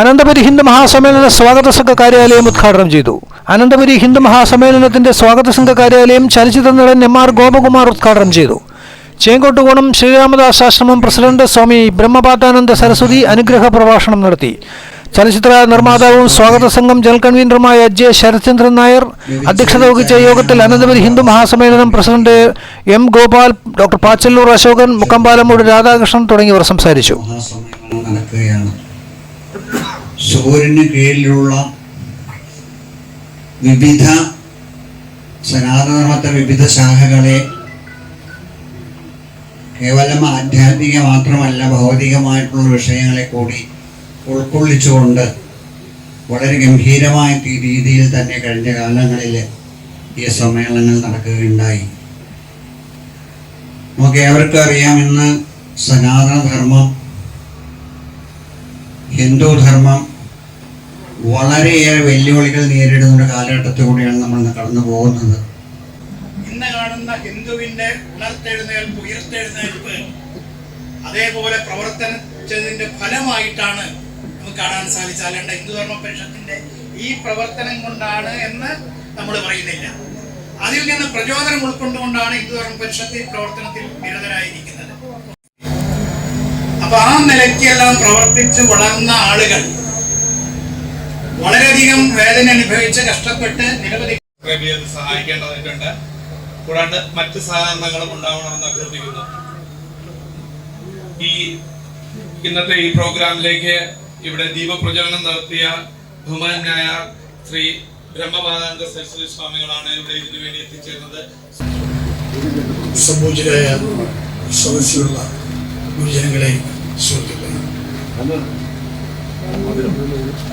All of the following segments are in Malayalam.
അനന്തപുരി ഹിന്ദു മഹാസമ്മേളന സ്വാഗത സംഘ കാര്യാലയം ഉദ്ഘാടനം ചെയ്തു. അനന്തപുരി ഹിന്ദു മഹാസമ്മേളനത്തിന്റെ സ്വാഗത സംഘ കാര്യാലയം ചലച്ചിത്ര നടൻ എം ആർ ഗോപകുമാർ ഉദ്ഘാടനം ചെയ്തു. ചേങ്കോട്ടുകോണം ശ്രീരാമദാസ് ആശ്രമം പ്രസിഡന്റ് സ്വാമി ബ്രഹ്മപാതാനന്ദ സരസ്വതി അനുഗ്രഹ പ്രഭാഷണം നടത്തി. ചലച്ചിത്ര നിർമ്മാതാവും സ്വാഗത സംഘം ജനറൽ കൺവീനറുമായ ജെ ശരത്ചന്ദ്രൻ നായർ അധ്യക്ഷത വഹിച്ച യോഗത്തിൽ Ananthapuri Hindu മഹാസമ്മേളനം president M Gopal doctor Pachalloor Ashokan Mukkampalamoodu Radhakrishnan തുടങ്ങിയവർ സംസാരിച്ചു. സൂര്യന് കീഴിലുള്ള വിവിധ സനാതനധർമ്മത്തെ വിവിധ ശാഖകളെ കേവലം ആധ്യാത്മിക മാത്രമല്ല ഭൗതികമായിട്ടുള്ള വിഷയങ്ങളെ കൂടി ഉൾക്കൊള്ളിച്ചുകൊണ്ട് വളരെ ഗംഭീരമായ രീതിയിൽ തന്നെ കഴിഞ്ഞ കാലങ്ങളിൽ ഈ സമ്മേളനങ്ങൾ നടക്കുകയുണ്ടായി. നമുക്ക് ഏവർക്കും അറിയാം ഇന്ന് സനാതനധർമ്മം ഹിന്ദു ധർമ്മം വളരെയേറെ വെല്ലുവിളികൾ നേരിടുന്ന ഒരു കാലഘട്ടത്തിലൂടെയാണ് നമ്മൾ കടന്നു പോകുന്നത്. ഇന്ന് കാണുന്ന ഹിന്ദുവിന്റെ ഉണർത്തെഴുന്നേൽപ്പ് ഉയർത്തെഴുന്നേൽപ്പ് അതേപോലെ പ്രവർത്തനത്തിന്റെ ഫലമായിട്ടാണ് നമുക്ക് കാണാൻ സാധിച്ചത്. ഹിന്ദുധർമ്മ ഹിന്ദു ധർമ്മ പരിഷത്തിന്റെ ഈ പ്രവർത്തനം കൊണ്ടാണ് എന്ന് നമ്മൾ പറയുന്നില്ല. അതിൽ നിന്ന് പ്രചോദനം ഉൾക്കൊണ്ടുകൊണ്ടാണ് ഹിന്ദുധർമ്മ പരിഷത്ത് പ്രവർത്തനത്തിൽ നിരതരായിരിക്കുന്നത്. അപ്പൊ ആ നിലയ്ക്കെല്ലാം പ്രവർത്തിച്ച് വളർന്ന ആളുകൾ വളരെയധികം വേദന അനുഭവിച്ച് കഷ്ടപ്പെട്ട് നിരവധി സഹായിക്കേണ്ടതായിട്ടുണ്ട്. കൂടാണ്ട് മറ്റ് സഹകരണങ്ങളും ഉണ്ടാവണമെന്ന് അഭ്യർത്ഥിക്കുന്നു. ഈ ഇന്നത്തെ ഈ പ്രോഗ്രാമിലേക്ക് ഇവിടെ ദീപപ്രജ്വലനം നടത്തിയ ബഹുമാനായ ശ്രീ ബ്രഹ്മപാദാനന്ദ സരസ്വതി സ്വാമികളാണ് ഇവിടെ ഇതിനു വേണ്ടി എത്തിച്ചേർന്നത് സംപൂജ്യരായ സദസ്സിലുള്ള ഗുരുജനങ്ങളെ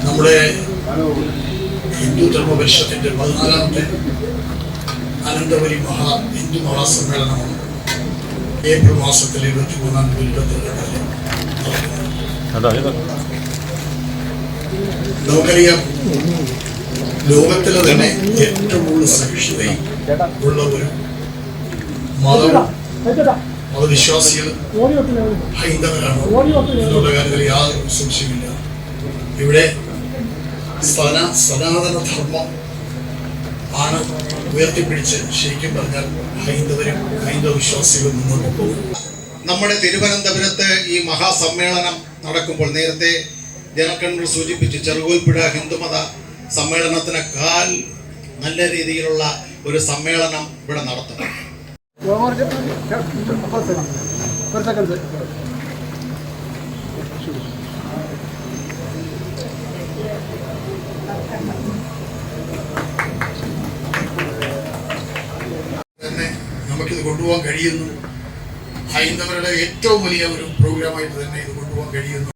നമ്മുടെ ഹിന്ദു ധർമ്മ പരിഷത്തിന്റെ പതിനാലാമത്തെ അനന്തപുരി മഹാ ഹിന്ദു മഹാസമ്മേളനമാണ് ഏപ്രിൽ മാസത്തിൽ ഇരുപത്തി മൂന്നാം തീയതി. നമുക്കറിയാം ലോകത്തിലെ തന്നെ ഏറ്റവും കൂടുതൽ സഹിഷ്ണുതയും ഉള്ള ഒരു മതം മതവിശ്വാസികൾ ഹൈന്ദവരാണ് എന്നുള്ള യാതൊരു സംശയമില്ല ഇവിടെ സന സനാതന ധർമ്മം ആണ് ഉയർത്തിപ്പിടിച്ച് ശരിക്കും പറഞ്ഞാൽ ഹൈന്ദവരും ഹൈന്ദവ വിശ്വാസികളും മുന്നോട്ട് പോകും നമ്മുടെ തിരുവനന്തപുരത്ത് ഈ മഹാസമ്മേളനം നടക്കുമ്പോൾ നേരത്തെ ജനക്കണ്ണൂർ സൂചിപ്പിച്ചു ചെറുകോൽപ്പുഴ ഹിന്ദുമത സമ്മേളനത്തിന് കാൽ നല്ല രീതിയിലുള്ള ഒരു സമ്മേളനം ഇവിടെ നടത്തണം. തന്നെ നമുക്കിത് കൊണ്ടുപോകാൻ കഴിയുന്നു. ഹൈന്ദവരുടെ ഏറ്റവും വലിയ ഒരു പ്രോഗ്രാമായിട്ട് തന്നെ ഇത് കൊണ്ടുപോകാൻ കഴിയുന്നു.